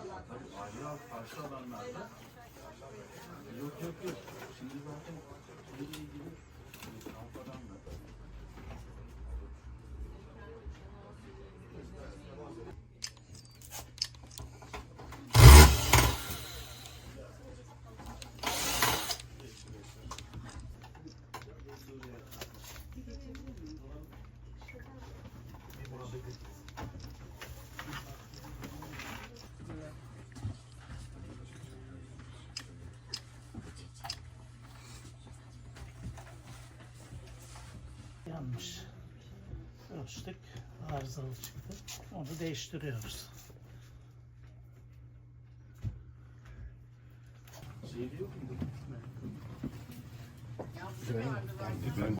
Tabii aile al- karşı alanlarda yok yok yok. Şimdi zaten ilgili Ölçtük. Arızalı çıktı. Onu değiştiriyoruz. şey yok mu? Hı.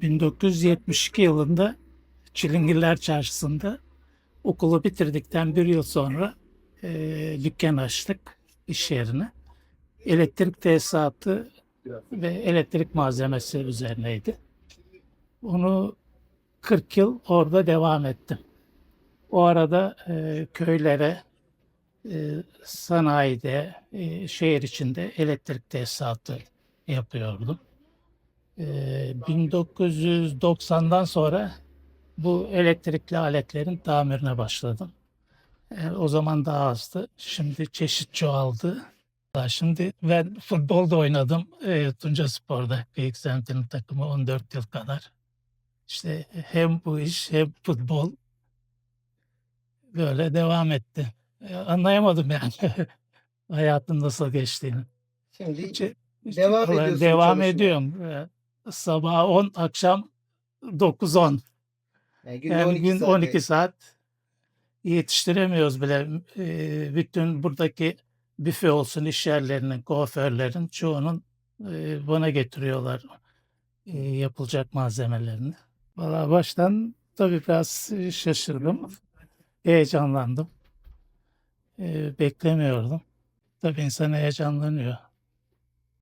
1972 yılında Çilingirler Çarşısı'nda okulu bitirdikten bir yıl sonra e, dükkan açtık iş yerine. Elektrik tesisatı ve elektrik malzemesi üzerineydi. Onu 40 yıl orada devam ettim. O arada e, köylere, e, sanayide, e, şehir içinde elektrik tesisatı yapıyordum. E, 1990'dan sonra bu elektrikli aletlerin tamirine başladım. E, o zaman daha azdı. Şimdi çeşit çoğaldı. Şimdi ben futbolda oynadım. E, Tunca Spor'da. Kıyık semtinin takımı 14 yıl kadar. İşte hem bu iş hem futbol böyle devam etti. E, anlayamadım yani hayatın nasıl geçtiğini. Şimdi Ce- Devam ediyorsun Devam çalışmaya. ediyorum. E, Sabah 10, akşam 9-10. yani günde Yani 12 gün saat 12 saat yetiştiremiyoruz bile. E, bütün buradaki büfe olsun iş yerlerinin, kuaförlerin çoğunun e, bana getiriyorlar e, yapılacak malzemelerini. Valla baştan tabii biraz e, şaşırdım. Heyecanlandım. E, beklemiyordum. Tabii insan heyecanlanıyor.